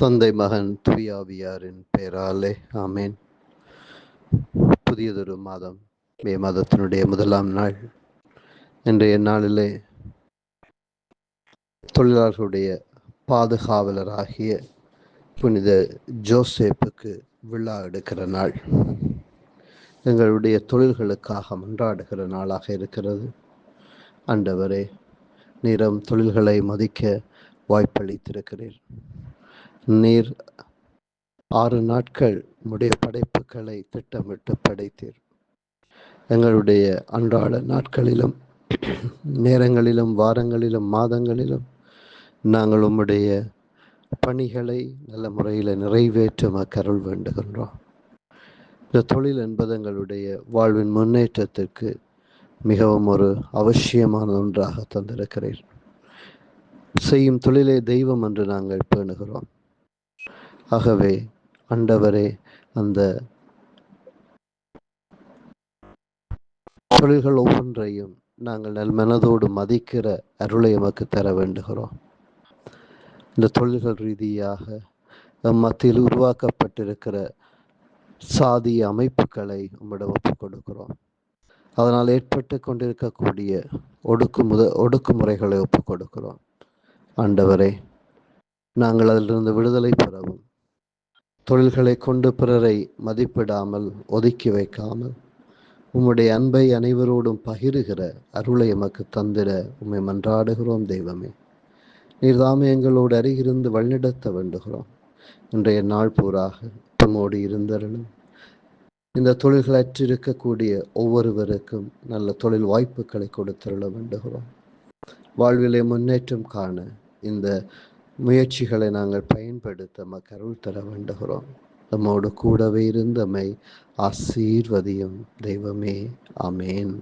தந்தை மகன் துயாவியாரின் பெயராலே ஆமேன். புதியதொரு மாதம் மே மாதத்தினுடைய முதலாம் நாள். இன்றைய நாளிலே தொழிலாளர்களுடைய பாதுகாவலராகிய புனித ஜோசேப்புக்கு விழா எடுக்கிற நாள். எங்களுடைய தொழில்களுக்காக மன்றாடுகிற நாளாக இருக்கிறது. அண்டவரே நிறம் தொழில்களை மதிக்க வாய்ப்பளித்திருக்கிறீர். நீர் ஆறு நாட்கள் உடைய படைப்புகளை திட்டமிட்டு படைத்தீர். எங்களுடைய அன்றாட நாட்களிலும் நேரங்களிலும் வாரங்களிலும் மாதங்களிலும் நாங்கள் உம்முடைய பணிகளை நல்ல முறையில் நிறைவேற்ற கருள் வேண்டுகின்றோம். இந்த தொழில் என்பது எங்களுடைய வாழ்வின் முன்னேற்றத்திற்கு மிகவும் ஒரு அவசியமான ஒன்றாக தந்திருக்கிறீர். செய்யும் தொழிலே தெய்வம் என்று நாங்கள் பேணுகிறோம். ஆகவே ஆண்டவரே அந்த தொழில்கள் ஒவ்வொன்றையும் நாங்கள் நல் மனதோடு மதிக்கிற அருளை எமக்கு தர வேண்டுகிறோம். இந்த தொழில்கள் ரீதியாக மத்தியில் உருவாக்கப்பட்டிருக்கிற சாதிய அமைப்புகளை உம்மிடம் ஒப்புக் கொடுக்கிறோம். அதனால் ஏற்பட்டு கொண்டிருக்கக்கூடிய ஒடுக்குமுத ஒடுக்குமுறைகளை ஒப்புக் கொடுக்கிறோம். ஆண்டவரே நாங்கள் அதிலிருந்து விடுதலை பெறவும் தொழில்களை கொண்டு பிறரை மதிப்பிடாமல் ஒதுக்கி வைக்காமல் உம்முடைய அன்பை அனைவரோடும் பகிருகிற அருளை எமக்கு தந்திட உம்மை மன்றாடுகிறோம் தெய்வமே. நீர்தாமே எங்களோடு அருகிருந்து வழிநடத்த வேண்டுகிறோம். இன்றைய நாள் பூராக தம்மோடு இருந்தருளும். இந்த தொழில்கள் அற்றிருக்கக்கூடிய ஒவ்வொருவருக்கும் நல்ல தொழில் வாய்ப்புகளை கொடுத்தருள வேண்டுகிறோம். வாழ்விலே முன்னேற்றம் காண இந்த முயற்சிகளை நாங்கள் பயன்படுத்த கருள் தர வேண்டுகிறோம். நம்மோடு கூடவே இருந்தமை ஆசீர்வதியும். தெய்வமே அமேன்